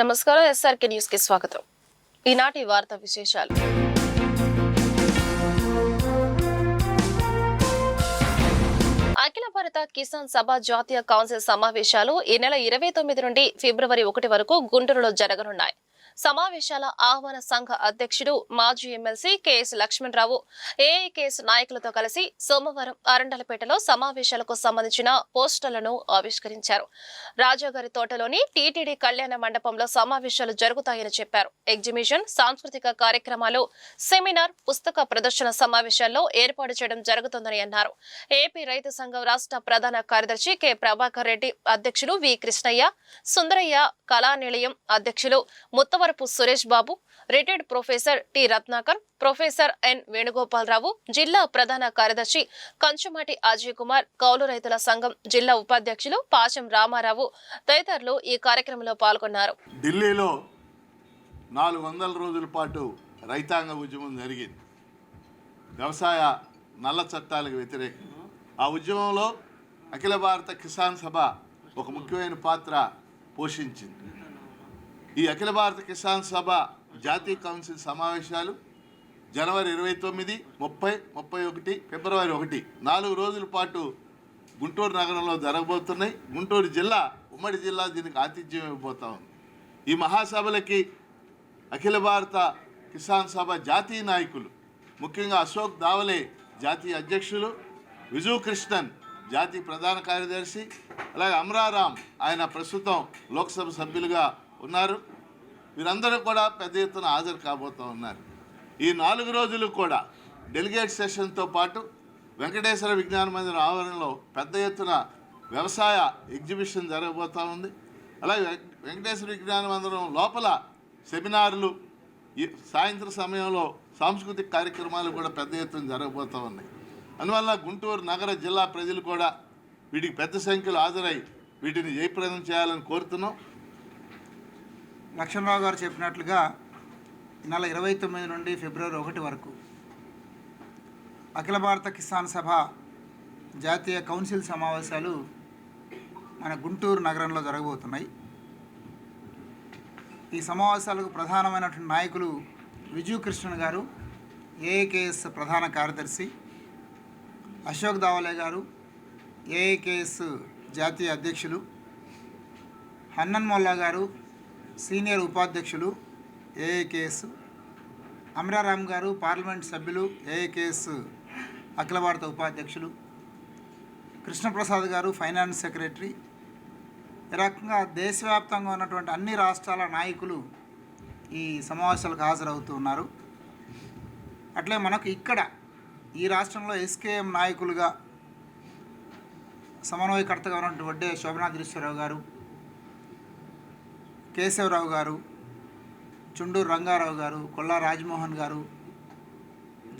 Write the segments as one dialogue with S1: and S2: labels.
S1: నమస్కారం ఎస్ఆర్కే న్యూస్కి స్వాగతం. ఈనాటి వార్తా విశేషాలు. అఖిల భారత కిసాన్ సభ జాతీయ కౌన్సిల్ సమావేశాలు ఈ నెల ఇరవై తొమ్మిది నుండి ఫిబ్రవరి ఒకటి వరకు గుంటూరులో జరగనున్నాయి. సమావేశాల ఆహ్వాన సంఘ అధ్యక్షుడు మాజీ ఎమ్మెల్సీ కెఎస్ లక్ష్మణరావు ఏఐకేఎస్ నాయకులతో కలిసి సోమవారం అరండలపేటలో సమావేశాలకు సంబంధించిన పోస్టర్లను ఆవిష్కరించారు. రాజాగారి తోటలోని టీటీడీ కళ్యాణ మండపంలో సమావేశాలు జరుగుతాయని చెప్పారు. ఎగ్జిబిషన్ సాంస్కృతిక కార్యక్రమాలు సెమినార్ పుస్తక ప్రదర్శన సమావేశాల్లో ఏర్పాటు చేయడం జరుగుతుందని అన్నారు. ఏపీ రైతు సంఘం రాష్ట్ర ప్రధాన కార్యదర్శి కె. ప్రభాకర్ రెడ్డి అధ్యక్షులు వి కృష్ణయ్య సుందరయ్య కళానిలయం అధ్యక్షులు Muttavarapu Suresh Babu retired professor T Ratnakar professor N Venugopalarao జిల్లా ప్రధాన కార్యదర్శి కంచుమాటి అజయ్ కుమార్ కౌలు రైతుల సంఘం జిల్లా ఉపాధ్యక్షులు పాశం రామారావు తదితరులు ఈ కార్యక్రమంలో పాల్గొన్నారు.
S2: ఢిల్లీలో నాలుగు వందల రోజుల పాటు రైతాంగ ఉద్యమం జరిగింది. వ్యవసాయ నల్ల చట్టాలకు వ్యతిరేకంగా ఆ ఉద్యమంలో అఖిల భారత కిసాన్ సభ ఒక ముఖ్యమైన పాత్ర పోషించింది. ఈ అఖిల భారత కిసాన్ సభ జాతీయ కౌన్సిల్ సమావేశాలు జనవరి ఇరవై తొమ్మిది ముప్పై ముప్పై ఒకటి ఫిబ్రవరి ఒకటి. నాలుగు రోజుల పాటు గుంటూరు నగరంలో జరగబోతున్నాయి. గుంటూరు జిల్లా ఉమ్మడి జిల్లా దీనికి ఆతిథ్యం ఇవ్వబోతా ఉంది. ఈ మహాసభలకి అఖిల భారత కిసాన్ సభ జాతీయ నాయకులు ముఖ్యంగా అశోక్ దావలే జాతీయ అధ్యక్షులు విజు కృష్ణన్ జాతీయ ప్రధాన కార్యదర్శి అలాగే అమరారాం ఆయన ప్రస్తుతం లోక్సభ సభ్యులుగా ఉన్నారు. వీరందరూ కూడా పెద్ద ఎత్తున హాజరు కాబోతూ ఉన్నారు. ఈ నాలుగు రోజులు కూడా డెలిగేట్ సెషన్తో పాటు వెంకటేశ్వర విజ్ఞాన మందిరం ఆవరణలో పెద్ద ఎత్తున వ్యవసాయ ఎగ్జిబిషన్ జరగబోతూ ఉంది. అలాగే వెంకటేశ్వర విజ్ఞాన మందిరం లోపల సెమినార్లు ఈ సాయంత్రం సమయంలో సాంస్కృతిక కార్యక్రమాలు కూడా పెద్ద ఎత్తున జరగబోతూ ఉన్నాయి. అందువల్ల గుంటూరు నగర జిల్లా ప్రజలు కూడా వీటికి పెద్ద సంఖ్యలో హాజరై వీటిని జయప్రదం చేయాలని కోరుతున్నాం.
S3: లక్ష్మణరావు గారు చెప్పినట్లుగా నెల ఇరవై తొమ్మిది నుండి ఫిబ్రవరి ఒకటి వరకు అఖిల భారత కిసాన్ సభ జాతీయ కౌన్సిల్ సమావేశాలు మన గుంటూరు నగరంలో జరగబోతున్నాయి. ఈ సమావేశాలకు ప్రధానమైనటువంటి నాయకులు విజు కృష్ణన్ గారు ఏఏకేఎస్ ప్రధాన కార్యదర్శి అశోక్ దావలే గారు ఏఏకేఎస్ జాతీయ అధ్యక్షులు హన్నన్ మొల్లా గారు సీనియర్ ఉపాధ్యక్షులు ఏఏకేఎస్ అమరారాం గారు పార్లమెంట్ సభ్యులు ఏఏకేఎస్ అఖిల భారత ఉపాధ్యక్షులు కృష్ణప్రసాద్ గారు ఫైనాన్స్ సెక్రటరీ. ఈ రకంగా దేశవ్యాప్తంగా ఉన్నటువంటి అన్ని రాష్ట్రాల నాయకులు ఈ సమావేశాలకు హాజరవుతూ ఉన్నారు. అట్లే మనకు ఇక్కడ ఈ రాష్ట్రంలో ఎస్కేఎం నాయకులుగా సమన్వయకర్తగా ఉన్నటువంటి వడ్డే శోభనాథ్ గారు కేశవరావు గారు చుండూరు రంగారావు గారు కొల్లా రాజ్మోహన్ గారు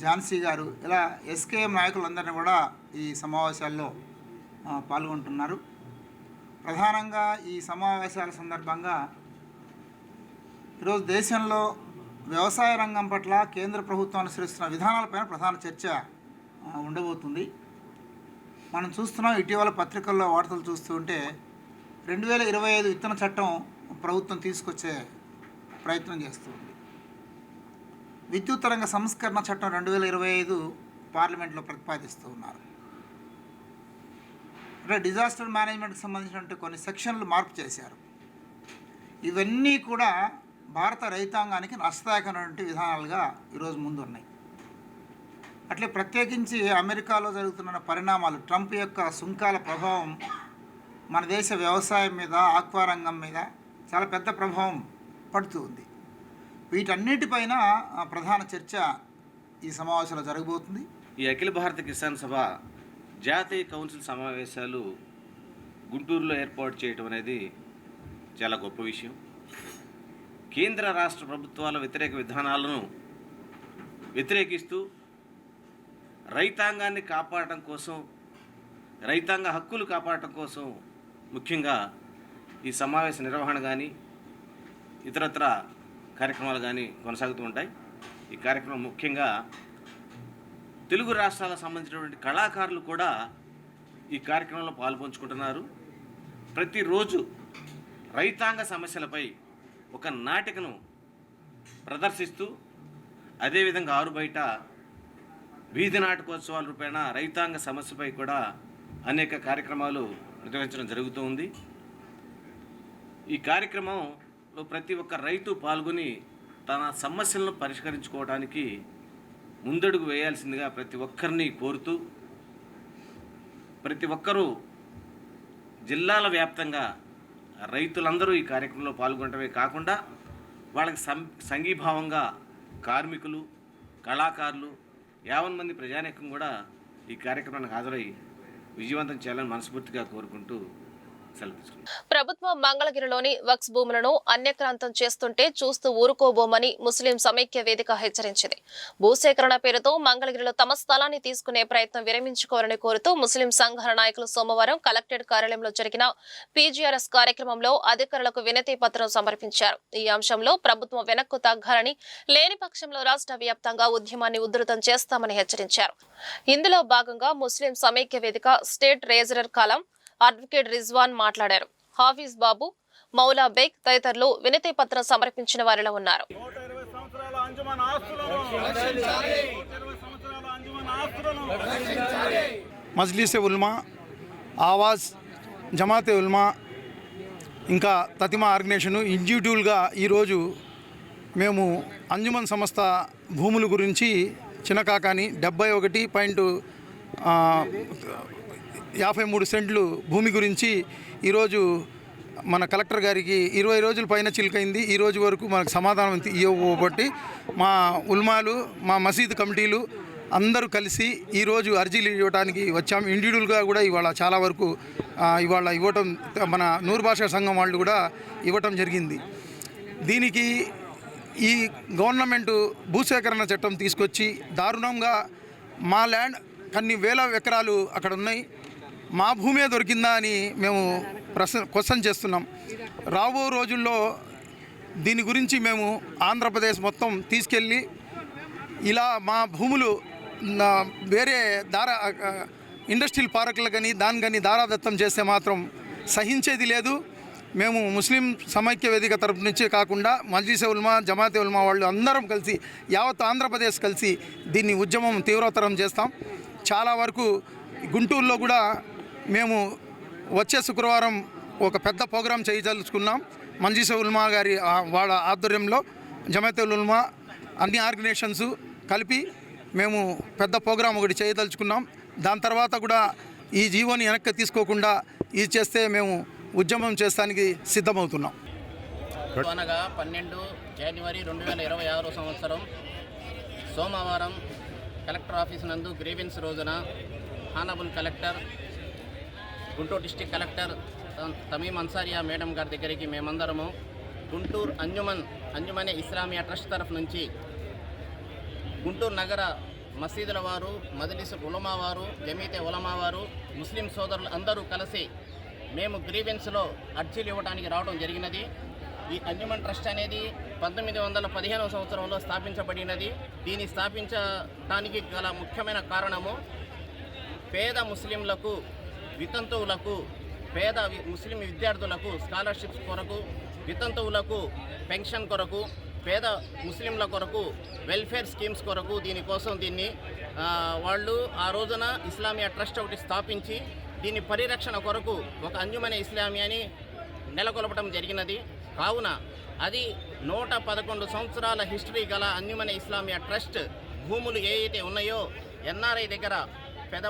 S3: ఝాన్సీ గారు ఇలా ఎస్కేఎం నాయకులందరినీ కూడా ఈ సమావేశాల్లో పాల్గొంటున్నారు. ప్రధానంగా ఈ సమావేశాల సందర్భంగా ఈరోజు దేశంలో వ్యవసాయ రంగం పట్ల కేంద్ర ప్రభుత్వం అనుసరిస్తున్న విధానాలపైన ప్రధాన చర్చ ఉండబోతుంది. మనం చూస్తున్నాం ఇటీవల పత్రికల్లో వార్తలు చూస్తుంటే రెండు వేల ఇరవై ఐదు విత్తన చట్టం ప్రభుత్వం తీసుకొచ్చే ప్రయత్నం చేస్తుంది విద్యుత్ రంగ సంస్కరణ చట్టం రెండు వేల ఇరవై ఐదు పార్లమెంట్లో ప్రతిపాదిస్తూ ఉన్నారు. అంటే డిజాస్టర్ మేనేజ్మెంట్కి సంబంధించినటువంటి కొన్ని సెక్షన్లు మార్పు చేశారు. ఇవన్నీ కూడా భారత రైతాంగానికి నష్టదాయకమైనటువంటి విధానాలుగా ఈరోజు ముందు ఉన్నాయి అట్లే ప్రత్యేకించి అమెరికాలో జరుగుతున్న పరిణామాలు ట్రంప్ యొక్క సుంకాల ప్రభావం మన దేశ వ్యవసాయం మీద ఆక్వా రంగం మీద చాలా పెద్ద ప్రభావం పడుతూ ఉంది. వీటన్నిటిపైన ఆ, ప్రధాన చర్చ ఈ సమావేశంలో జరగబోతుంది.
S4: ఈ అఖిల భారత కిసాన్ సభ జాతీయ కౌన్సిల్ సమావేశాలు గుంటూరులో ఏర్పాటు చేయటం అనేది చాలా గొప్ప విషయం. కేంద్ర రాష్ట్ర ప్రభుత్వాల వ్యతిరేక విధానాలను వ్యతిరేకిస్తూ రైతాంగాన్ని కాపాడటం కోసం రైతాంగ హక్కులు కాపాడటం కోసం ముఖ్యంగా ఈ సమావేశ నిర్వహణ కానీ ఇతరత్ర కార్యక్రమాలు కానీ కొనసాగుతూ ఉంటాయి. ఈ కార్యక్రమం ముఖ్యంగా తెలుగు రాష్ట్రాలకు సంబంధించినటువంటి కళాకారులు కూడా ఈ కార్యక్రమంలో పాల్పంచుకుంటున్నారు. ప్రతిరోజు రైతాంగ సమస్యలపై ఒక నాటికను ప్రదర్శిస్తూ అదేవిధంగా ఆరు బయట వీధి నాటకోత్సవాల రూపేణ రైతాంగ సమస్యపై కూడా అనేక కార్యక్రమాలు నిర్వహించడం జరుగుతూ ఉంది. ఈ కార్యక్రమంలో ప్రతి ఒక్క రైతు పాల్గొని తన సమస్యలను పరిష్కరించుకోవడానికి ముందడుగు వేయాల్సిందిగా ప్రతి ఒక్కరిని కోరుతూ ప్రతి ఒక్కరూ జిల్లాల వ్యాప్తంగా రైతులందరూ ఈ కార్యక్రమంలో పాల్గొనడమే కాకుండా వాళ్ళకి సం సంఘీభావంగా కార్మికులు కళాకారులు యావన్ మంది ప్రజానీకం కూడా ఈ కార్యక్రమానికి హాజరై విజయవంతం చేయాలని మనస్ఫూర్తిగా కోరుకుంటూ
S1: ప్రభుత్వం మంగళగిరిలోని వక్స్ భూములను అన్యక్రాంతం చేస్తుంటే చూస్తూ ఊరుకోబోమని ముస్లిం సమైక్య వేదిక హెచ్చరించింది. భూసేకరణ పేరుతో మంగళగిరిలో తమ స్థలాన్ని తీసుకునే ప్రయత్నం విరమించుకోవాలని కోరుతూ ముస్లిం సంఘాల నాయకులు సోమవారం కలెక్టరేట్ కార్యాలయంలో జరిగిన పీజీఆర్ఎస్ కార్యక్రమంలో అధికారులకు వినతి పత్రం సమర్పించారు. ఈ అంశంలో ప్రభుత్వం వెనక్కు తగ్గాలని లేని పక్షంలో రాష్ట్ర వ్యాప్తంగా ఉద్యమాన్ని ఉధృతం చేస్తామని హెచ్చరించారు. ఇందులో భాగంగా ముస్లిం సమైక్య వేదిక state treasurer Kalam advocate Rizwan మాట్లాడారు. హాఫీజ్ బాబు మౌలా బేగ్ తదితరులు వినతి పత్రం సమర్పించిన వారిలో ఉన్నారు.
S5: నూట
S6: ఉల్మా ఆవాజ్ జమాతే ఉల్మా ఇంకా తతిమా ఆర్గనైజేషన్ ఇండివిజువల్గా ఈరోజు మేము అంజుమన్ సంస్థ భూముల గురించి చినకాకాని డెబ్బై ఒకటి పాయింట్ యాభై మూడు సెంట్లు భూమి గురించి ఈరోజు మన కలెక్టర్ గారికి ఇరవై రోజుల పైన చిలుకైంది. ఈ రోజు వరకు మనకు సమాధానం ఇవ్వబట్టి మా ఉల్మాలు మా మసీద్ కమిటీలు అందరూ కలిసి ఈరోజు అర్జీలు ఇవ్వడానికి వచ్చాం. ఇండివిజువల్గా కూడా ఇవాళ చాలా వరకు ఇవాళ ఇవ్వటం మన నూరు భాషా సంఘం వాళ్ళు కూడా ఇవ్వటం జరిగింది. దీనికి ఈ గవర్నమెంట్ భూసేకరణ చట్టం తీసుకొచ్చి దారుణంగా మా ల్యాండ్ కొన్ని వేల ఎకరాలు అక్కడ ఉన్నాయి. మా భూమే దొరికిందా అని మేము ప్రశ్న క్వశ్చన్ చేస్తున్నాం. రాబో రోజుల్లో దీని గురించి మేము ఆంధ్రప్రదేశ్ మొత్తం తీసుకెళ్ళి ఇలా మా భూములు వేరే దార ఇండస్ట్రియల్ పార్కులు కానీ దాని కానీ దారాదత్తం చేస్తే మాత్రం సహించేది లేదు. మేము ముస్లిం సమైక్య వేదిక తరపు నుంచే కాకుండా మజ్లిసే ఉల్మా జమాతే ఉల్మా వాళ్ళు అందరం కలిసి యావత్ ఆంధ్రప్రదేశ్ కలిసి దీన్ని ఉద్యమం తీవ్రతరం చేస్తాం. చాలా వరకు గుంటూరులో కూడా మేము వచ్చే శుక్రవారం ఒక పెద్ద ప్రోగ్రాం చేయదలుచుకున్నాం. మంజీస ఉల్మా గారి వాళ్ళ ఆధ్వర్యంలో జమాతే ఉల్మా అన్ని ఆర్గనైజేషన్స్ కలిపి మేము పెద్ద ప్రోగ్రాం ఒకటి చేయదలుచుకున్నాం. దాని తర్వాత కూడా ఈ జీవోని వెనక్కి తీసుకోకుండా ఇది చేస్తే మేము ఉద్యమం చేస్తానికి సిద్ధమవుతున్నాం.
S7: అనగా పన్నెండు జనవరి రెండు వేల ఇరవై ఆరో సంవత్సరం సోమవారం కలెక్టర్ ఆఫీస్ నందు గ్రీవెన్స్ రోజున honourable collector Guntur district collector త- తమీం అన్సారియా మేడం గారి దగ్గరికి మేమందరము గుంటూరు అంజుమన్ అంజుమనే ఇస్లామియా ట్రస్ట్ తరఫు నుంచి గుంటూరు నగర మసీదుల వారు మదలిస్ ఉలమా వారు జమీతే ఉలమా వారు ముస్లిం సోదరులు అందరూ కలిసి మేము గ్రీవెన్స్లో అర్జీలు ఇవ్వడానికి రావడం జరిగినది. ఈ అంజుమన్ ట్రస్ట్ అనేది పంతొమ్మిది వందల పదిహేనవ సంవత్సరంలో స్థాపించబడినది. దీన్ని స్థాపించడానికి గల ముఖ్యమైన కారణము పేద ముస్లింలకు వితంతువులకు పేద ముస్లిం విద్యార్థులకు స్కాలర్షిప్స్ కొరకు వితంతువులకు పెన్షన్ కొరకు పేద ముస్లింల కొరకు వెల్ఫేర్ స్కీమ్స్ కొరకు దీనికోసం దీన్ని వాళ్ళు ఆ రోజున ఇస్లామియా ట్రస్ట్ ఒకటి స్థాపించి దీని పరిరక్షణ కొరకు ఒక అంజుమైన ఇస్లామియాని నెలకొల్పడం జరిగినది. కావున అది నూట పదకొండు సంవత్సరాల హిస్టరీ గల అంజుమనే ఇస్లామియా ట్రస్ట్ భూములు ఏ అయితే ఉన్నాయో ఎన్ఆర్ఐ దగ్గర పెద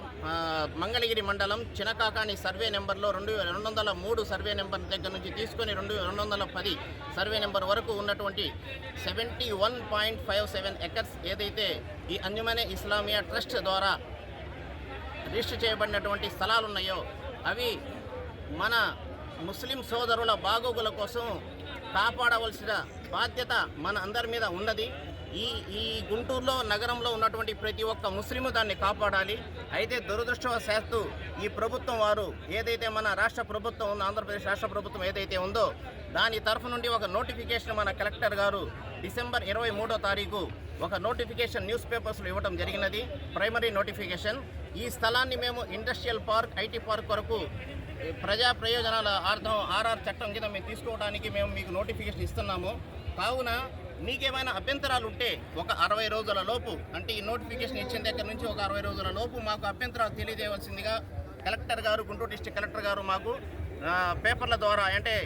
S7: మంగళగిరి మండలం చినకాకాని సర్వే నెంబర్లో రెండు రెండు వందల మూడు సర్వే నెంబర్ దగ్గర నుంచి తీసుకొని రెండు రెండు వందల పది సర్వే నెంబర్ వరకు ఉన్నటువంటి seventy one point five seven acres ఏదైతే ఈ అంజుమనే ఇస్లామియా ట్రస్ట్ ద్వారా రిజిస్టర్ చేయబడినటువంటి స్థలాలు ఉన్నాయో అవి మన ముస్లిం సోదరుల బాగోగుల కోసం కాపాడవలసిన బాధ్యత మన అందరి మీద ఉన్నది. ఈ ఈ గుంటూరులో నగరంలో ఉన్నటువంటి ప్రతి ఒక్క ముస్లిము దాన్ని కాపాడాలి. అయితే దురదృష్టవశాత్తు ఈ ప్రభుత్వం వారు ఏదైతే మన రాష్ట్ర ప్రభుత్వం ఉందో ఆంధ్రప్రదేశ్ రాష్ట్ర ప్రభుత్వం ఏదైతే ఉందో దాని తరఫు నుండి ఒక నోటిఫికేషన్ మన కలెక్టర్ గారు డిసెంబర్ ఇరవై మూడో తారీఖు ఒక నోటిఫికేషన్ న్యూస్ పేపర్స్లో ఇవ్వడం జరిగినది. Primary notification. ఈ స్థలాన్ని మేము ఇండస్ట్రియల్ పార్క్ ఐటీ పార్క్ కొరకు ప్రజా ప్రయోజనాల అర్థం ఆర్ఆర్ చట్టం కింద మేము తీసుకోవడానికి మేము మీకు నోటిఫికేషన్ ఇస్తున్నాము. కావున మీకేమైనా అభ్యంతరాలు ఉంటే ఒక అరవై రోజుల లోపు అంటే ఈ నోటిఫికేషన్ ఇచ్చిన దగ్గర నుంచి ఒక అరవై రోజుల లోపు మాకు అభ్యంతరాలు తెలియజేయవలసిందిగా కలెక్టర్ గారు గుంటూరు డిస్టిక్ కలెక్టర్ గారు మాకు పేపర్ల ద్వారా అంటే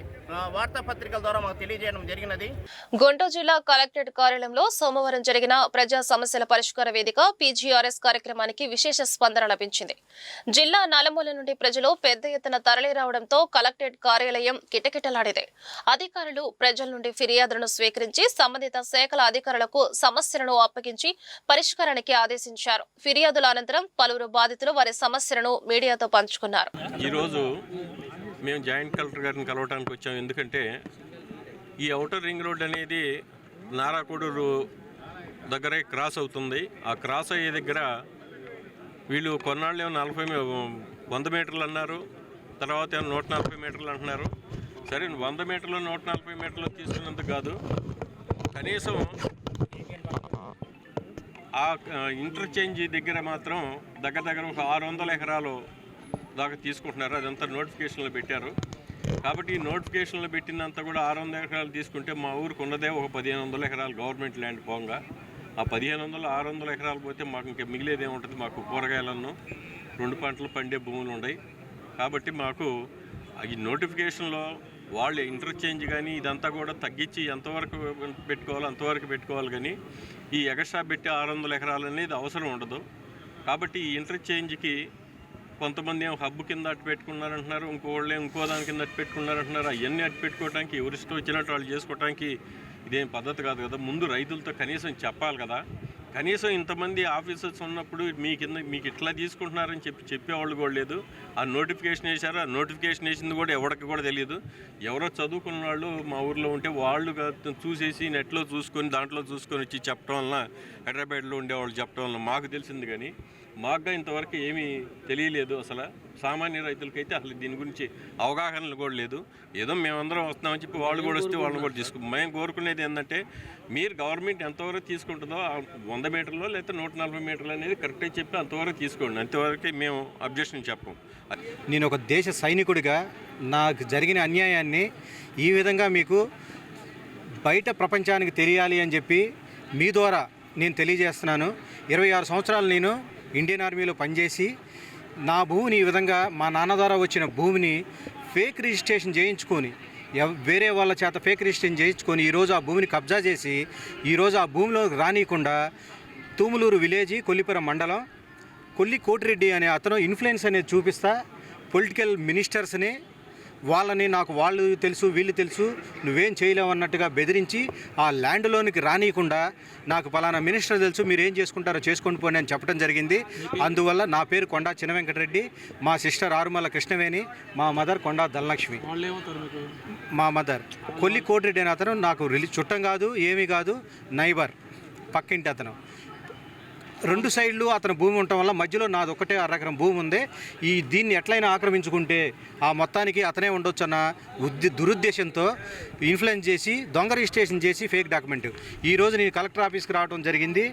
S7: వార్తాపత్రికల ద్వారా మాకు తెలియజేయడం జరిగినది.
S1: గుంటూరు జిల్లా కలెక్టరేట్ కార్యాలయంలో సోమవారం జరిగిన ప్రజా సమస్యల పరిష్కార వేదిక పీజీఆర్ఎస్ కార్యక్రమానికి విశేష స్పందన లభించింది. జిల్లా నలుమూల నుండి ప్రజలు పెద్ద ఎత్తున తరలిరావడంతో కలెక్టరేట్ కార్యాలయం కిటకిటలాడింది. అధికారులు ప్రజల నుండి ఫిర్యాదులను స్వీకరించి సంబంధిత శాఖల అధికారులకు సమస్యలను అప్పగించి పరిష్కారానికి ఆదేశించారు. ఫిర్యాదుల అనంతరం పలువురు బాధితులు వారి సమస్యలను మీడియాతో పంచుకున్నారు.
S8: ఈరోజు మేము జాయింట్ కలెక్టర్ గారిని కలవడానికి వచ్చాము ఎందుకంటే ఈ ఔటర్ రింగ్ రోడ్ అనేది నారాకోడూరు దగ్గరే క్రాస్ అవుతుంది. ఆ క్రాస్ అయ్యే దగ్గర వీళ్ళు కొన్నాళ్ళు ఏమో నలభై వంద మీటర్లు అన్నారు. తర్వాత ఏమో నూట నలభై మీటర్లు అంటున్నారు. సరే వంద మీటర్లు నూట నలభై మీటర్లు తీసుకున్నందుకు కాదు. కనీసం ఆ ఇంటర్చేంజ్ దగ్గర మాత్రం దగ్గర దగ్గర ఒక ఆరు వందల ఎకరాలు దాకా తీసుకుంటున్నారు. అదంతా నోటిఫికేషన్లో పెట్టారు. కాబట్టి ఈ నోటిఫికేషన్లో పెట్టినంత కూడా ఆరు వందల ఎకరాలు తీసుకుంటే మా ఊరికి ఉన్నదే ఒక పదిహేను వందల ఎకరాలు గవర్నమెంట్ ల్యాండ్ పోగా. ఆ పదిహేను వందలు ఆరు వందల ఎకరాలు పోతే మాకు ఇంకా మిగిలేదే ఉంటుంది మాకు కూరగాయలను రెండు పంటలు పండే భూములు ఉన్నాయి కాబట్టి మాకు ఈ నోటిఫికేషన్లో వాళ్ళు ఇంటర్చేంజ్ కానీ ఇదంతా కూడా తగ్గించి ఎంతవరకు పెట్టుకోవాలో అంతవరకు పెట్టుకోవాలి కానీ ఈ ఎగస్ట్రా పెట్టి ఆరు వందల ఎకరాలు అనేది అవసరం ఉండదు. కాబట్టి ఈ ఇంటర్చేంజ్కి కొంతమంది ఏమో హబ్బు కింద అట్టు పెట్టుకున్నారంటున్నారు ఇంకోళ్ళు ఇంకో దాని కింద అట్టు పెట్టుకున్నారంటున్నారు. అవన్నీ అట్టు పెట్టుకోవడానికి ఎవరిష్టం వచ్చినట్టు వాళ్ళు చేసుకోవడానికి ఇదేం పద్ధతి కాదు కదా. ముందు రైతులతో కనీసం చెప్పాలి కదా. కనీసం ఇంతమంది ఆఫీసర్స్ ఉన్నప్పుడు మీ కింద మీకు ఇట్లా తీసుకుంటున్నారని చెప్పి చెప్పేవాళ్ళు కూడా లేదు. ఆ నోటిఫికేషన్ వేశారు ఆ నోటిఫికేషన్ వేసింది కూడా ఎవరికి కూడా తెలియదు. ఎవరో చదువుకున్న వాళ్ళు మా ఊర్లో ఉంటే వాళ్ళు చూసేసి నెట్లో చూసుకొని దాంట్లో చూసుకొని వచ్చి చెప్పడం వలన హైదరాబాద్లో ఉండేవాళ్ళు చెప్పడం వలన మాకు తెలిసింది కానీ మాకుగా ఇంతవరకు ఏమీ తెలియలేదు అసలు. సామాన్య రైతులకైతే అసలు దీని గురించి అవగాహన కూడా లేదు. ఏదో మేమందరం వస్తున్నామని చెప్పి వాళ్ళు కూడా వస్తే వాళ్ళని కూడా తీసుకు మేము కోరుకునేది ఏంటంటే మీరు గవర్నమెంట్ ఎంతవరకు తీసుకుంటుందో వంద మీటర్లో లేకపోతే నూట నలభై మీటర్లు అనేది కరెక్ట్గా చెప్పి అంతవరకు తీసుకోండి. అంతవరకు మేము అబ్జెక్షన్ చెప్పం.
S9: నేను ఒక దేశ సైనికుడిగా నాకు జరిగిన అన్యాయాన్ని ఈ విధంగా మీకు బయట ప్రపంచానికి తెలియాలి అని చెప్పి మీ ద్వారా నేను తెలియజేస్తున్నాను. ఇరవై ఆరు సంవత్సరాలు నేను ఇండియన్ ఆర్మీలో పనిచేసి నా భూమిని ఈ విధంగా మా నాన్న ద్వారా వచ్చిన భూమిని ఫేక్ రిజిస్ట్రేషన్ చేయించుకొని వేరే వాళ్ళ చేత ఫేక్ రిజిస్ట్రేషన్ చేయించుకొని ఈరోజు ఆ భూమిని కబ్జా చేసి ఈరోజు ఆ భూమిలో రానియకుండా తూములూరు విలేజీ కొల్లిపురం మండలం కొల్లి కోటిరెడ్డి అనే అతను ఇన్ఫ్లుయెన్స్ అనేది చూపిస్తా పొలిటికల్ మినిస్టర్స్ని వాళ్ళని నాకు వాళ్ళు తెలుసు వీళ్ళు తెలుసు నువ్వేం చేయలేవు అన్నట్టుగా బెదిరించి ఆ ల్యాండ్లోనికి రానియకుండా నాకు పలానా మినిస్టర్ తెలుసు మీరు ఏం చేసుకుంటారో చేసుకోండి పోని అని చెప్పడం జరిగింది. అందువల్ల నా పేరు కొండా చిన్న వెంకటరెడ్డి మా సిస్టర్ ఆరుమల్ల కృష్ణవేణి మా మదర్ కొండా ధనలక్ష్మి. మా మదర్. కొల్లి కోటిరెడ్డి అనే అతను నాకు చుట్టం కాదు ఏమీ కాదు నైబర్ పక్కింటి అతను. రెండు సైడ్లు అతని భూమి ఉండటం వల్ల మధ్యలో నాది ఒకటే అరకరం భూమి ఉంది. ఈ దీన్ని ఎట్లయినా ఆక్రమించుకుంటే ఆ మొత్తానికి అతనే ఉండొచ్చు అన్న ఉద్ది దురుద్దేశంతో ఇన్ఫ్లుయెన్స్ చేసి దొంగ రిజిస్ట్రేషన్ చేసి ఫేక్ డాక్యుమెంట్. ఈ రోజు నేను కలెక్టర్ ఆఫీస్కి రావడం జరిగింది.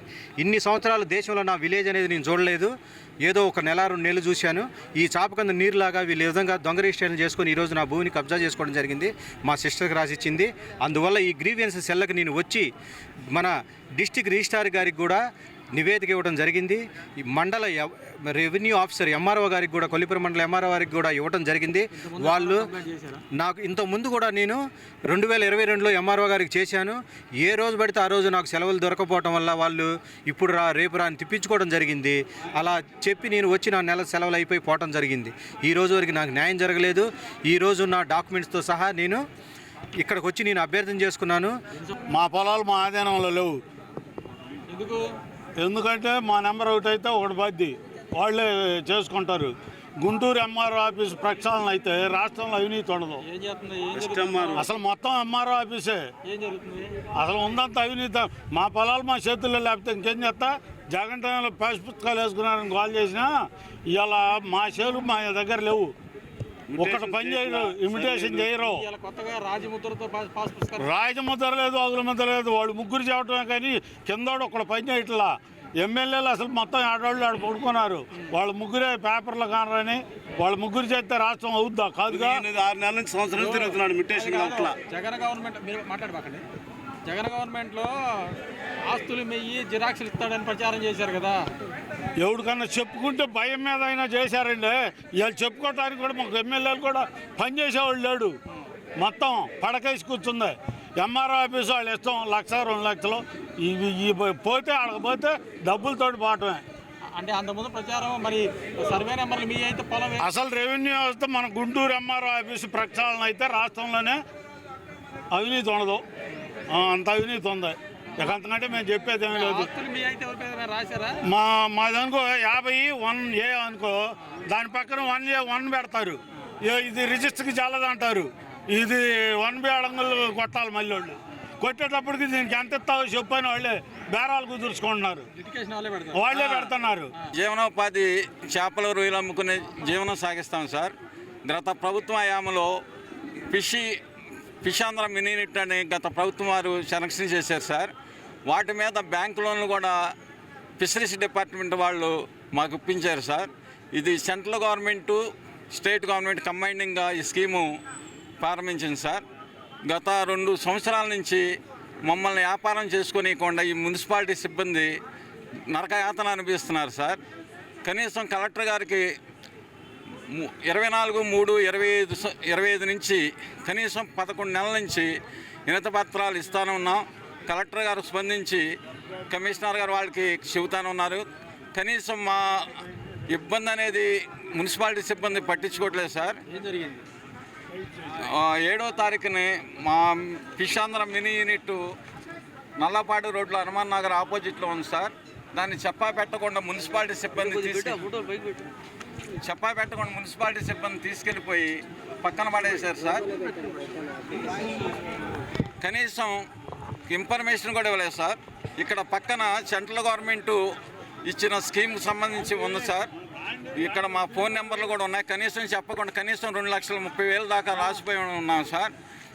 S9: ఇన్ని సంవత్సరాలు దేశంలో నా విలేజ్ అనేది నేను చూడలేదు. ఏదో ఒక నెల రెండు నెలలు చూశాను. ఈ చాప కింద నీరులాగా వీళ్ళు విధంగా దొంగ రిజిస్ట్రేషన్ చేసుకొని ఈరోజు నా భూమిని కబ్జా చేసుకోవడం జరిగింది. మా సిస్టర్కి రాసిచ్చింది. అందువల్ల ఈ గ్రీవియన్స్ సెల్లకు నేను వచ్చి మన డిస్టిక్ రిజిస్ట్రార్ గారికి కూడా నివేదిక ఇవ్వడం జరిగింది. ఈ మండల ఎవ- రెవెన్యూ ఆఫీసర్ ఎంఆర్ఓ గారికి కూడా కొల్లిపురం మండల ఎంఆర్ఓ గారికి కూడా ఇవ్వడం జరిగింది. వాళ్ళు నాకు ఇంత ముందు కూడా నేను రెండు వేల ఇరవై రెండులో ఎంఆర్ఓ గారికి చేశాను. ఏ రోజు పడితే ఆ రోజు నాకు సెలవులు దొరకపోవటం వల్ల వాళ్ళు ఇప్పుడు రా రేపు రా అని తిప్పించుకోవడం జరిగింది. అలా చెప్పి నేను వచ్చి నా నెల సెలవులు అయిపోయి పోవటం జరిగింది. ఈ రోజు వరకు నాకు న్యాయం జరగలేదు. ఈ రోజు నా డాక్యుమెంట్స్తో సహా నేను ఇక్కడికి వచ్చి నేను అభ్యర్థన చేసుకున్నాను.
S5: మా పొలాలు మా ఆధీనంలో లేవు. ఎందుకంటే మా నెంబర్ ఒకటి అయితే ఒకటి బద్ది. వాళ్ళే చేసుకుంటారు. గుంటూరు ఎంఆర్ఓ ఆఫీస్ ప్రక్షాళన అయితే రాష్ట్రంలో అవినీతి ఉండదు. అసలు మొత్తం ఎంఆర్ఓ ఆఫీసే. అసలు ఉందంత అవినీతి. మా పొలాలు మా చేతుల్లో లేకపోతే ఇంకేం చేస్తా? జగన్ టైంలో పాస్ పుస్తకాలు వేసుకున్నారని కాల్ చేసినా ఇవాళ మా చేలు మా దగ్గర లేవు. ఒకటి పని చేయరు. ఇమిటేషన్ చేయరు రాజముద్ర లేదు అగుల ముద్ర లేదు. వాళ్ళు ముగ్గురు చెప్పడమే కానీ కిందోడు ఒకడు పని చేయట్లా. ఎమ్మెల్యేలు అసలు మొత్తం ఆడవాళ్ళు ఆడ పడుకున్నారు. వాళ్ళ ముగ్గురే పేపర్లు కానరని వాళ్ళ ముగ్గురు చేస్తే రాష్ట్రం అవుద్దా? కాదుగా
S10: ఆరు నెలల నుంచి సంవత్సరం తిరుగుతున్నాడు మిటేషన్ అట్లా జగన్ గవర్నమెంట్ మీరు మాట్లాడబాకండి జగన్ గవర్నమెంట్లో ఆస్తులు మెయ్యి జిరాక్స్లు ఇస్తాడని ప్రచారం చేశారు కదా.
S5: ఎవరికన్నా చెప్పుకుంటే భయం మీద అయినా చేశారండి. వీళ్ళు చెప్పుకోవటానికి కూడా మాకు ఎమ్మెల్యేలు కూడా పనిచేసేవాళ్ళు లేడు. మొత్తం పడకేసి కూర్చుంది. ఎంఆర్ఓ ఆఫీస్ వాళ్ళు ఇస్తాం లక్ష రెండు లక్షలు. ఇవి పోతే ఆడకపోతే డబ్బులతోటి పోవటమే.
S10: అంటే అంతకుముందు ప్రచారం మరి సర్వే నెంబర్లు మీ అయితే పొలం
S5: అసలు రెవెన్యూ వ్యవస్థ మన గుంటూరు ఎంఆర్ఓ ఆఫీసు ప్రక్షాళన అయితే రాష్ట్రంలోనే అవినీతి ఉండదు. అంత అవినీతి ఉంది. ఇక అంతకంటే మేము చెప్పేది ఏమీ లేదు.
S10: మీ
S5: మాదనుకో యాభై వన్ ఏ అనుకో దాని పక్కన వన్ ఏ వన్ పెడతారు. ఇది రిజిస్టర్కి చాలదంటారు ఇది వన్ బి అడంగులు కొట్టాలి మళ్ళీ వాళ్ళు. కొట్టేటప్పటికి దీనికి ఎంత ఇస్తావో చెప్పని వాళ్ళే బేరాలు కుదుర్చుకుంటున్నారు.
S10: వాళ్ళే పెడతారు.
S5: వాళ్ళే పెడుతున్నారు.
S11: జీవనోపాధి చేపల రొయ్యలు అమ్ముకునే జీవనం సాగిస్తాం సార్. గత ప్రభుత్వ హయాంలో ఫిషి ఫిషాంధ్ర మినీనిట్ అని గత ప్రభుత్వం వారు సెలక్షన్ చేశారు సార్. వాటి మీద బ్యాంక్ లోన్లు కూడా ఫిషరీస్ డిపార్ట్మెంట్ వాళ్ళు మాకు ఇప్పించారు సార్. ఇది సెంట్రల్ గవర్నమెంటు స్టేట్ గవర్నమెంట్ కంబైనింగ్గా ఈ స్కీము ప్రారంభించింది సార్. గత రెండు సంవత్సరాల నుంచి మమ్మల్ని వ్యాపారం చేసుకోనీయకుండా ఈ మున్సిపాలిటీ సిబ్బంది నరకయాతన అనిపిస్తున్నారు సార్. కనీసం కలెక్టర్ గారికి ము- ఇరవై నాలుగు మూడు ఇరవై ఐదు ఇరవై ఐదు నుంచి కనీసం పదకొండు నెలల నుంచి వినత పత్రాలు ఇస్తానే ఉన్నాం. కలెక్టర్ గారు స్పందించి కమిషనర్ గారు వాళ్ళకి చెబుతానే ఉన్నారు కనీసం మా ఇబ్బంది అనేది మున్సిపాలిటీ సిబ్బంది పట్టించుకోవట్లేదు సార్. ఏడో తారీఖుని మా ఫిషాంధ్ర మినీ యూనిట్ నల్లపాడు రోడ్లో హనుమాన్ నగర్ ఆపోజిట్లో ఉంది సార్. దాన్ని చెప్పా పెట్టకుండా మున్సిపాలిటీ సిబ్బంది చెప్పా పెట్టకుండా మున్సిపాలిటీ సిబ్బంది తీసుకెళ్ళిపోయి పక్కన పడేశారు సార్. కనీసం ఇన్ఫర్మేషన్ కూడా ఇవ్వలేదు సార్. ఇక్కడ పక్కన సెంట్రల్ గవర్నమెంట్ ఇచ్చిన స్కీమ్కి సంబంధించి ఉంది సార్. ఇక్కడ మా ఫోన్ నెంబర్లు కూడా ఉన్నాయి. కనీసం చెప్పకుండా కనీసం రెండు లక్షల ముప్పై వేలు దాకా రాసిపోయి ఉన్నాం సార్.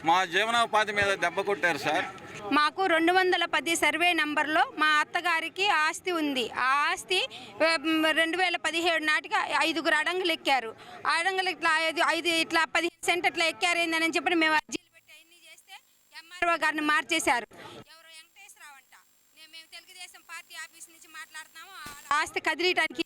S11: మా జీవనోపాధి మీద దెబ్బ కొట్టారు సార్.
S12: మాకు రెండు వందల పది సర్వే నంబర్లో మా అత్తగారికి ఆస్తి ఉంది. ఆ ఆస్తి రెండు వేల పదిహేడు నాటికి ఐదుగురు అడంగులు ఎక్కారు. ఆ అడంగులు ఇట్లా ఐదు ఐదు ఇట్లా పదిహేను సెంట్ ఇట్లా ఎక్కారు ఏందని చెప్పి మేము అర్జీ పెట్టి అన్ని చేస్తే ఎంఆర్ఓ గారిని మార్చేశారు. ఎవరో వెంకటేశ్వరరావు అంట. నే- మేము తెలుగుదేశం పార్టీ ఆఫీస్ నుంచి మాట్లాడుతున్నాము. ఆస్తి కదిలియటానికి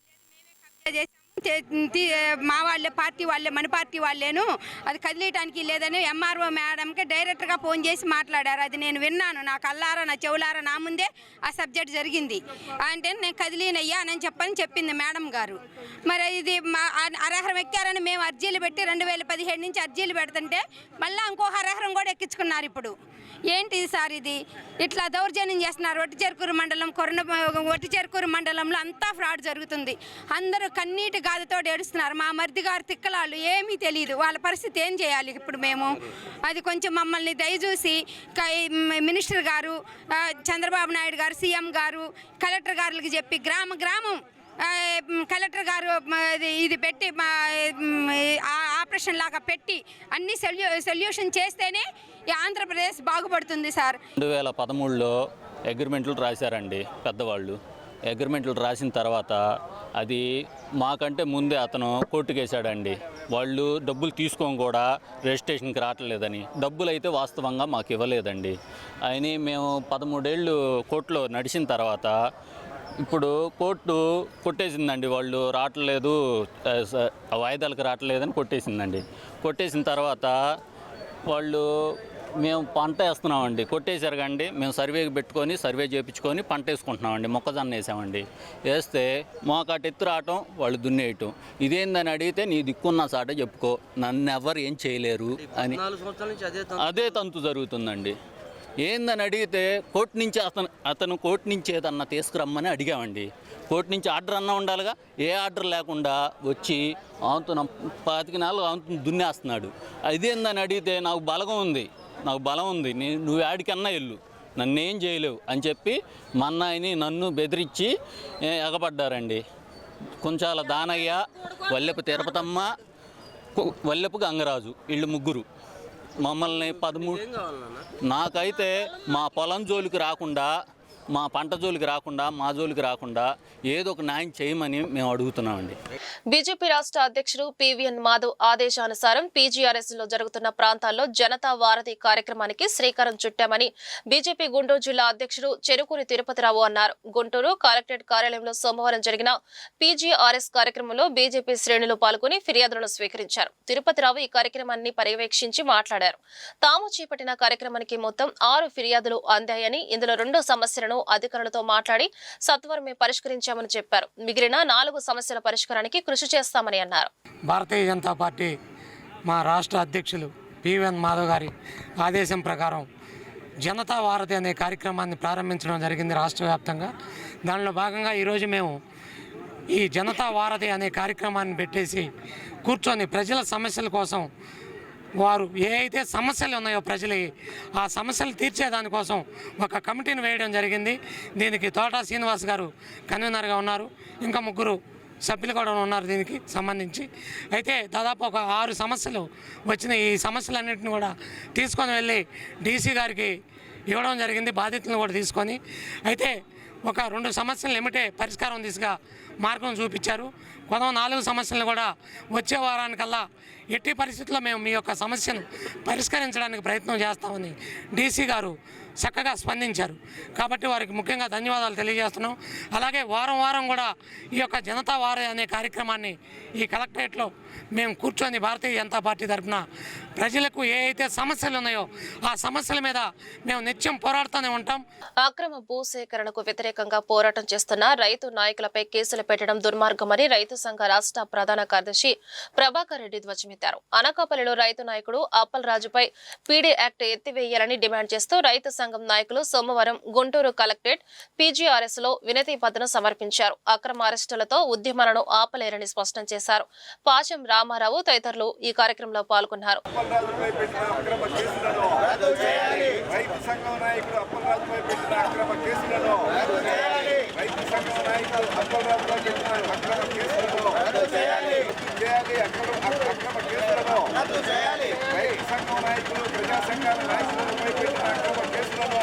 S12: మా వాళ్ళే పార్టీ వాళ్ళే మన పార్టీ వాళ్ళేను. అది కదిలియటానికి లేదని ఎంఆర్ఓ మేడంకి డైరెక్ట్గా ఫోన్ చేసి మాట్లాడారు. అది నేను విన్నాను. నా కల్లారా నా చెవులారా నా ముందే ఆ సబ్జెక్ట్ జరిగింది. అంటే నేను కదిలినయ్యా అని చెప్పని చెప్పింది మేడం గారు. మరి ఇది అర్హరం ఎక్కారని మేము అర్జీలు పెట్టి రెండు వేల పదిహేడు నుంచి అర్జీలు పెడుతుంటే మళ్ళీ ఇంకో అర్హరం కూడా ఎక్కించుకున్నారు ఇప్పుడు. ఏంటి సార్ ఇది? ఇట్లా దౌర్జన్యం చేస్తున్నారు ఒట్టి చెరుకూరు మండలం కొరణ ఒట్టి చెరుకూరు మండలంలో అంతా ఫ్రాడ్ జరుగుతుంది. అందరూ కన్నీటి గాథతో ఏడుస్తున్నారు. మా మరిది గారు తిక్కలాళ్ళు ఏమీ తెలియదు వాళ్ళ పరిస్థితి ఏం చేయాలి ఇప్పుడు మేము? అది కొంచెం మమ్మల్ని దయచూసి మినిస్టర్ గారు చంద్రబాబు నాయుడు గారు సీఎం గారు కలెక్టర్ గారులకు చెప్పి గ్రామ గ్రామం కలెక్టర్ గారు ఇది- ఇది పెట్టి ఆపరేషన్ లాగా పెట్టి అన్ని సొల్యూ సొల్యూషన్ చేస్తేనే ఈ ఆంధ్రప్రదేశ్ బాగుపడుతుంది సార్.
S13: రెండు వేల పదమూడులో అగ్రిమెంట్లు రాశారండి పెద్దవాళ్ళు. అగ్రిమెంట్లు రాసిన తర్వాత అది మాకంటే ముందే అతను కోర్టుకేశాడండి వాళ్ళు డబ్బులు తీసుకొని కూడా రిజిస్ట్రేషన్కి రావట్లేదని. డబ్బులు అయితే వాస్తవంగా మాకు ఇవ్వలేదండి. అని మేము పదమూడేళ్ళు కోర్టులో నడిచిన తర్వాత ఇప్పుడు కోర్టు కొట్టేసిందండి వాళ్ళు రావట్లేదు వాయిదాలకు రావట్లేదని కొట్టేసిందండి. కొట్టేసిన తర్వాత వాళ్ళు మేము పంట వేస్తున్నామండి. కొట్టేశారు కండి మేము సర్వేకి పెట్టుకొని సర్వే చేయించుకొని పంట వేసుకుంటున్నామండి. మొక్కజొన్న వేసామండి. వేస్తే మోకాటు ఎత్తు రావటం వాళ్ళు దున్నేయటం. ఇదేందని అడిగితే నీ దిక్కున్న సాట చెప్పుకో నన్ను ఎవరు ఏం చేయలేరు అని. అదే తంతు జరుగుతుందండి. ఏందని అడిగితే కోర్టు నుంచి అతను అతను కోర్టు నుంచి ఏదన్నా తీసుకురమ్మని అడిగామండి. కోర్టు నుంచి ఆర్డర్ అన్నా ఉండాలిగా ఏ ఆర్డర్ లేకుండా వచ్చి ఆంతున పాతిక నెలలు ఆంతున దున్నేస్తున్నాడు. అదేందని అడిగితే నాకు బలగం ఉంది నాకు బలం ఉంది నీ నువ్వు ఆడికన్నా వెళ్ళు నన్నేం చేయలేవు అని చెప్పి మా అన్నాయిని నన్ను బెదిరించి ఎగబడ్డారండి. కొంచాల దానయ్య వల్లెపు తిరుపతమ్మ వల్లెపు గంగరాజు వీళ్ళు ముగ్గురు. మమ్మల్ని పదమూడు నాకైతే మా పొలం జోలికి రాకుండా మా పంట జోలికి రాకుండా మా జోలికి రాకుండా ఏదో ఒక న్యాయం చేయమని మేము అడుగుతున్నామండి.
S1: బీజేపీ రాష్ట్ర అధ్యక్షుడు పివిఎన్ మాధవ్ ఆదేశానుసారం పీజీఆర్ఎస్లో జరుగుతున్న ప్రాంతాల్లో జనతా వారధి కార్యక్రమానికి శ్రీకారం చుట్టామని బీజేపీ గుంటూరు జిల్లా అధ్యక్షుడు చెరుకూరి తిరుపతిరావు అన్నారు. గుంటూరు కలెక్టరేట్ కార్యాలయంలో సోమవారం జరిగిన పీజీఆర్ఎస్ కార్యక్రమంలో బీజేపీ శ్రేణులు పాల్గొని ఫిర్యాదులను స్వీకరించారు. తిరుపతిరావు ఈ కార్యక్రమాన్ని పర్యవేక్షించి మాట్లాడారు. తాము చేపట్టిన కార్యక్రమానికి మొత్తం ఆరు ఫిర్యాదులు అందాయని ఇందులో రెండు సమస్యలను అధికారులతో మాట్లాడి సత్వరమే పరిష్కరించామని చెప్పారు. మిగిలిన నాలుగు సమస్యల పరిష్కారానికి కృషి చేస్తామని అన్నారు.
S14: భారతీయ జనతా పార్టీ మా రాష్ట్ర అధ్యక్షులు పివిఎన్ మాధవ్ గారి ఆదేశం ప్రకారం జనతా వారధి అనే కార్యక్రమాన్ని ప్రారంభించడం జరిగింది రాష్ట్ర వ్యాప్తంగా. దానిలో భాగంగా ఈరోజు మేము ఈ జనతా వారధి అనే కార్యక్రమాన్ని పెట్టేసి కూర్చొని ప్రజల సమస్యల కోసం వారు ఏ అయితే సమస్యలు ఉన్నాయో ప్రజలు ఆ సమస్యలు తీర్చేదానికోసం ఒక కమిటీని వేయడం జరిగింది. దీనికి తోటా శ్రీనివాస్ గారు కన్వీనర్గా ఉన్నారు. ఇంకా ముగ్గురు సభ్యులు కూడా ఉన్నారు దీనికి సంబంధించి. అయితే దాదాపు ఒక ఆరు సమస్యలు వచ్చిన ఈ సమస్యలన్నింటిని కూడా తీసుకొని వెళ్ళి డీసీ గారికి ఇవ్వడం జరిగింది. బాధితులను కూడా తీసుకొని. అయితే ఒక రెండు సమస్యలు ఏమిటే పరిష్కారం దిశగా మార్గం చూపించారు. కొంత నాలుగు సమస్యలు కూడా వచ్చే వారానికల్లా ఎట్టి పరిస్థితుల్లో మేము మీ యొక్క సమస్యను పరిష్కరించడానికి ప్రయత్నం చేస్తామని డీసీ గారు చక్కగా స్పందించారు. కాబట్టి వారికి ముఖ్యంగా ధన్యవాదాలు తెలియజేస్తున్నాం. అలాగే వారం వారం కూడా ఈ యొక్క జనతా వారే అనే కార్యక్రమాన్ని ఈ కలెక్టరేట్లో మేము కూర్చొని భారతీయ జనతా పార్టీ తరఫున ప్రజలకు ఏ అయితే సమస్యలు ఉన్నాయో ఆ సమస్యల మీద మేము నిత్యం పోరాడుతూనే ఉంటాం.
S1: అక్రమ భూసేకరణకు వ్యతిరేకంగా పోరాటం చేస్తున్న రైతు నాయకులపై కేసులు పెట్టడం దుర్మార్గమని రైతు సంఘ రాష్ట్ర ప్రధాన కార్యదర్శి ప్రభాకర్ రెడ్డి ధ్వజమెత్తారు అనకాపల్లిలో రైతు నాయకుడు అప్పల్ రాజుపై పీడీ యాక్ట్ ఎత్తివేయాలని డిమాండ్ చేస్తూ రైతు సంఘం నాయకులు సోమవారం గుంటూరు కలెక్టరేట్ పీజీఆర్ఎస్లో వినతి పత్రం సమర్పించారు. అక్రమ అరెస్టులతో ఉద్యమాలను ఆపలేరని స్పష్టం చేశారు. పాశం రామారావు తదితరులు ఈ కార్యక్రమంలో పాల్గొన్నారు.
S2: అప్పలరాజుపై పెట్టిన అక్రమ కేసులను రైతు సంఘం నాయకుడు అప్పలరాజుపై పెట్టిన అక్రమ కేసులను రైతు సంఘం నాయకుడు అప్పలరాజుపై పెట్టిన అక్రమ కేసులను చేయాలి అక్రమ అక్రమ కేసులను రైతు సంఘం నాయకులు ప్రజా సంఘాల నాయకులపై పెట్టిన అక్రమ కేసులను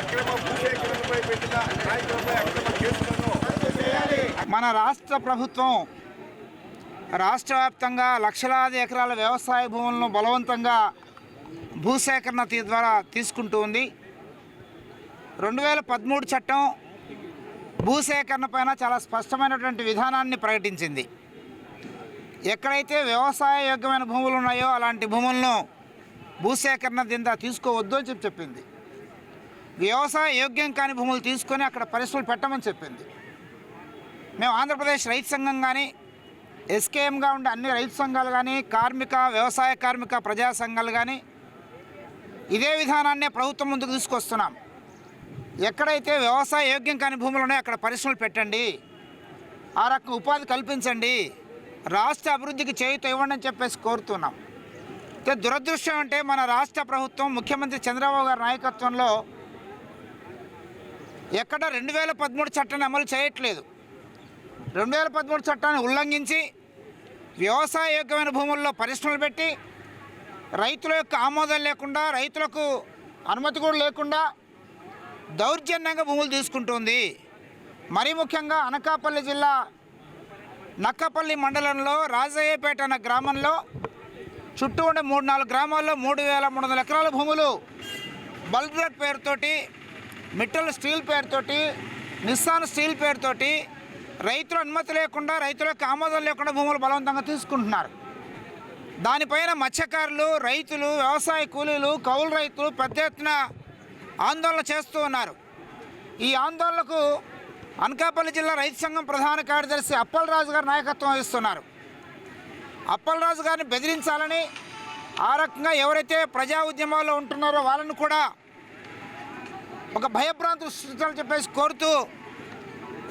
S2: అక్రమ భూసేకరణపై పెట్టిన నాయకులపై అక్రమ కేసులను
S3: మన రాష్ట్ర ప్రభుత్వం రాష్ట్ర వ్యాప్తంగా లక్షలాది ఎకరాల వ్యవసాయ భూములను బలవంతంగా భూసేకరణ తీ- ద్వారా తీసుకుంటూ ఉంది. రెండు వేల పదమూడు చట్టం భూసేకరణ పైన చాలా స్పష్టమైనటువంటి విధానాన్ని ప్రకటించింది. ఎక్కడైతే వ్యవసాయ యోగ్యమైన భూములు ఉన్నాయో అలాంటి భూములను భూసేకరణ కింద తీసుకోవద్దు అని చెప్పి చెప్పింది. వ్యవసాయ యోగ్యం కాని భూములు తీసుకొని అక్కడ పరిశ్రమలు పెట్టమని చెప్పింది. మేము ఆంధ్రప్రదేశ్ రైతు సంఘం కానీ ఎస్కేఎంగా ఉండే అన్ని రైతు సంఘాలు కానీ కార్మిక వ్యవసాయ కార్మిక ప్రజా సంఘాలు కానీ ఇదే విధానాన్నే ప్రభుత్వం ముందుకు తీసుకొస్తున్నాం. ఎక్కడైతే వ్యవసాయ యోగ్యం కాని భూములు ఉన్నాయో అక్కడ పరిశ్రమలు పెట్టండి. ఆ రకం ఉపాధి కల్పించండి. రాష్ట్ర అభివృద్ధికి చేయుత ఇవ్వండి అని చెప్పేసి కోరుతున్నాం. అయితే దురదృష్టం అంటే మన రాష్ట్ర ప్రభుత్వం ముఖ్యమంత్రి చంద్రబాబు గారి నాయకత్వంలో ఎక్కడ రెండు వేల పదమూడు చట్టాన్ని అమలు చేయట్లేదు. రెండు వేల పదమూడు చట్టాన్ని ఉల్లంఘించి వ్యవసాయ యోగ్యమైన భూముల్లో పరిశ్రమలు పెట్టి రైతుల యొక్క ఆమోదం లేకుండా రైతులకు అనుమతి కూడా లేకుండా దౌర్జన్యంగా భూములు తీసుకుంటుంది. మరీ ముఖ్యంగా అనకాపల్లి జిల్లా నక్కపల్లి మండలంలో రాజయ్యపేట అన్న గ్రామంలో చుట్టూ ఉండే మూడు నాలుగు గ్రామాల్లో మూడు వేల మూడు వందల ఎకరాల భూములు బల్క్ పేరుతోటి మిట్టల్ స్టీల్ పేరుతోటి నిస్సాన్ స్టీల్ పేరుతోటి రైతుల అనుమతి లేకుండా రైతులకు ఆమోదం లేకుండా భూములు బలవంతంగా తీసుకుంటున్నారు. దానిపైన మత్స్యకారులు రైతులు వ్యవసాయ కూలీలు కౌలు రైతులు పెద్ద ఎత్తున ఆందోళన చేస్తూ ఉన్నారు. ఈ ఆందోళనకు అనకాపల్లి జిల్లా రైతు సంఘం ప్రధాన కార్యదర్శి అప్పలరాజు గారు నాయకత్వం వహిస్తున్నారు. అప్పలరాజు గారిని బెదిరించాలని ఆ రకంగా ఎవరైతే ప్రజా ఉద్యమాల్లో ఉంటున్నారో వాళ్ళను కూడా ఒక భయభ్రాంతి సృష్టించాలని చెప్పేసి కోరుతూ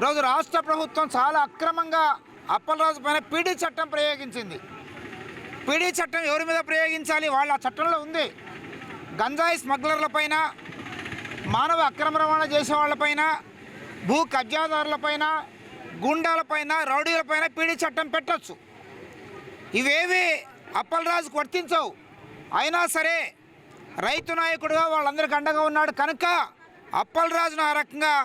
S3: ఈరోజు రాష్ట్ర ప్రభుత్వం చాలా అక్రమంగా అప్పలరాజు పైన పీడీ చట్టం ప్రయోగించింది. పీడీ చట్టం ఎవరి మీద ప్రయోగించాలి? వాళ్ళ చట్టంలో ఉంది. గంజాయి స్మగ్లర్ల పైన మానవ అక్రమ రవాణా చేసే వాళ్ళపైన భూ కబ్జాదారులపైన గుండాలపైన రౌడీలపైన పీడీ చట్టం పెట్టొచ్చు. ఇవేవి అప్పలరాజుకు వర్తించవు. అయినా సరే రైతు నాయకుడుగా వాళ్ళందరికీ అండగా ఉన్నాడు. కనుక అప్పలరాజును ఆ రకంగా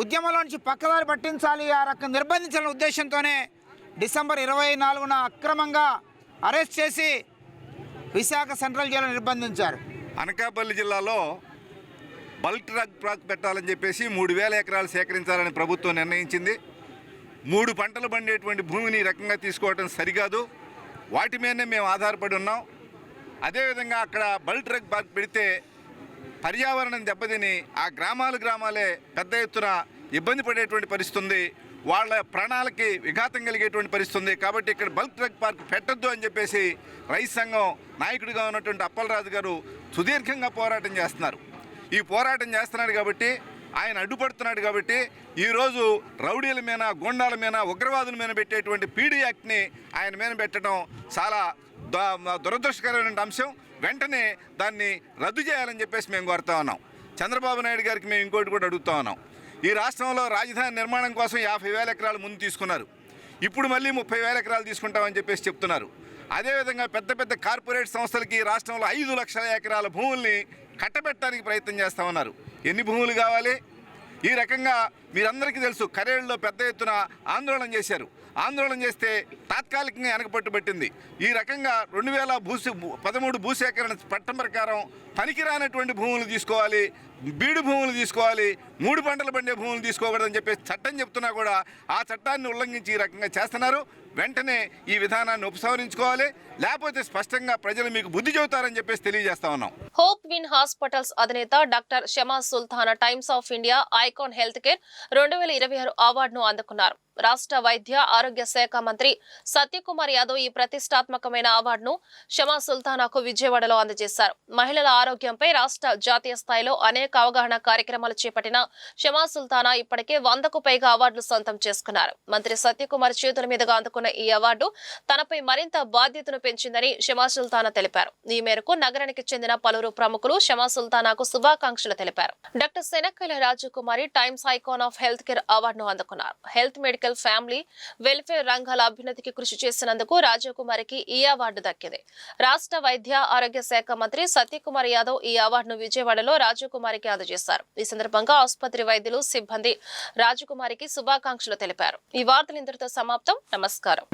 S3: ఉద్యమంలో నుంచి పక్కదారి పట్టించాలి ఆ రకం నిర్బంధించాలనే ఉద్దేశంతోనే డిసెంబర్ ఇరవై నాలుగున అక్రమంగా అరెస్ట్ చేసి విశాఖ సెంట్రల్ జైలు నిర్బంధించారు.
S15: అనకాపల్లి జిల్లాలో బల్క్ డ్రగ్ ట్రక్ పెట్టాలని చెప్పేసి మూడు వేల ఎకరాలు సేకరించాలని ప్రభుత్వం నిర్ణయించింది. మూడు పంటలు పండేటువంటి భూమిని ఈ రకంగా తీసుకోవడం సరికాదు. వాటి మీదనే మేము ఆధారపడి ఉన్నాం. అదేవిధంగా అక్కడ బల్క్ డ్రగ్ పార్క్ పెడితే పర్యావరణం దెబ్బతిని ఆ గ్రామాలు గ్రామాలే పెద్ద ఎత్తున ఇబ్బంది పడేటువంటి పరిస్థితి ఉంది వాళ్ళ ప్రాణాలకి విఘాతం కలిగేటువంటి పరిస్థితి ఉంది కాబట్టి ఇక్కడ బల్క్ ట్రక్ పార్క్ పెట్టొద్దు అని చెప్పేసి రైతు సంఘం నాయకుడిగా ఉన్నటువంటి అప్పలరాజు గారు సుదీర్ఘంగా పోరాటం చేస్తున్నారు. ఈ పోరాటం చేస్తున్నాడు కాబట్టి ఆయన అడ్డుపడుతున్నాడు కాబట్టి ఈరోజు రౌడీల మీద గోండాల మీద ఉగ్రవాదుల మీద పెట్టేటువంటి పీడీ యాక్ట్ని ఆయన మీద పెట్టడం చాలా ద- దురదృష్టకరమైన అంశం. వెంటనే దాన్ని రద్దు చేయాలని చెప్పేసి మేము కోరుతా ఉన్నాం. చంద్రబాబు నాయుడు గారికి మేము ఇంకోటి కూడా అడుగుతా ఉన్నాం. ఈ రాష్ట్రంలో రాజధాని నిర్మాణం కోసం యాభై వేల ఎకరాలు ముందు తీసుకున్నారు. ఇప్పుడు మళ్ళీ ముప్పై వేల ఎకరాలు తీసుకుంటామని చెప్పేసి చెప్తున్నారు. అదేవిధంగా పెద్ద పెద్ద కార్పొరేట్ సంస్థలకి ఈ రాష్ట్రంలో ఐదు లక్షల ఎకరాల భూముల్ని కట్టబెట్టడానికి ప్రయత్నం చేస్తా ఉన్నారు. ఎన్ని భూములు కావాలి? ఈ రకంగా మీరందరికీ తెలుసు కరేళ్ళలో పెద్ద ఎత్తున ఆందోళన చేశారు. ఆందోళన చేస్తే తాత్కాలికంగా వెనకపట్టు పట్టింది. ఈ రకంగా రెండు వేల భూసి పదమూడు భూసేకరణ చట్టం ప్రకారం పనికిరానటువంటి భూములు తీసుకోవాలి బీడు భూములు తీసుకోవాలి మూడు పంటలు పండే భూములు తీసుకోకూడదని చెప్పేసి చట్టం చెప్తున్నా కూడా ఆ చట్టాన్ని ఉల్లంఘించి ఈ రకంగా చేస్తున్నారు. వెంటనే ఈ విధానాన్ని ఉపసంహరించుకోవాలి. లేకపోతే స్పష్టంగా ప్రజలు మీకు బుద్ధి చెబుతారని చెప్పేసి తెలియజేస్తా ఉన్నాం.
S1: హోప్ విన్ హాస్పిటల్స్ అధినేత doctor Shama Sultana Times of India icon health care రెండు వేల ఇరవై ఆరు అవార్డును అందుకున్నారు. రాష్ట్ర వైద్య ఆరోగ్య శాఖ మంత్రి సత్యకుమార్ యాదవ్ ఈ ప్రతిష్టాత్మకమైన అవార్డును షమా సుల్తానాకు విజయవాడలో అందజేశారు. మహిళల ఆరోగ్యంపై రాష్ట్ర జాతీయ స్థాయిలో అనేక అవగాహన కార్యక్రమాలు చేపట్టిన షమా సుల్తానా ఇప్పటికే వందకు పైగా అవార్డులు సొంతం చేసుకున్నారు. మంత్రి సత్యకుమార్ చేతుల మీదుగా అందుకున్న ఈ అవార్డు తనపై మరింత బాధ్యతను పెంచిందని షమా సుల్తానా తెలిపారు. ఈ మేరకు నగరానికి చెందిన పలువురు ప్రముఖులు షమా సుల్తానాకు శుభాకాంక్షలు తెలిపారు. Doctor Shanakkala Rajakumari Times icon of health care అవార్డును అందుకున్నారు. హెల్త్ మెడికల్ ఫ్యామిలీ వెల్ఫేర్ రంగాల అభ్యున్నతికి కృషి చేసినందుకు రాజకుమారికి ఈ అవార్డు దక్కింది. రాష్ట్ర వైద్య ఆరోగ్య శాఖ మంత్రి సత్యకుమార్ యాదవ్ ఈ అవార్డును విజయవాడలో రాజకుమారికి అందజేశారు. ఈ సందర్భంగా ఆసుపత్రి వైద్యులు సిబ్బంది రాజకుమారికి శుభాకాంక్షలు తెలిపారు. ఈ వార్తలు ఇంతటితో సమాప్తం. నమస్కారం.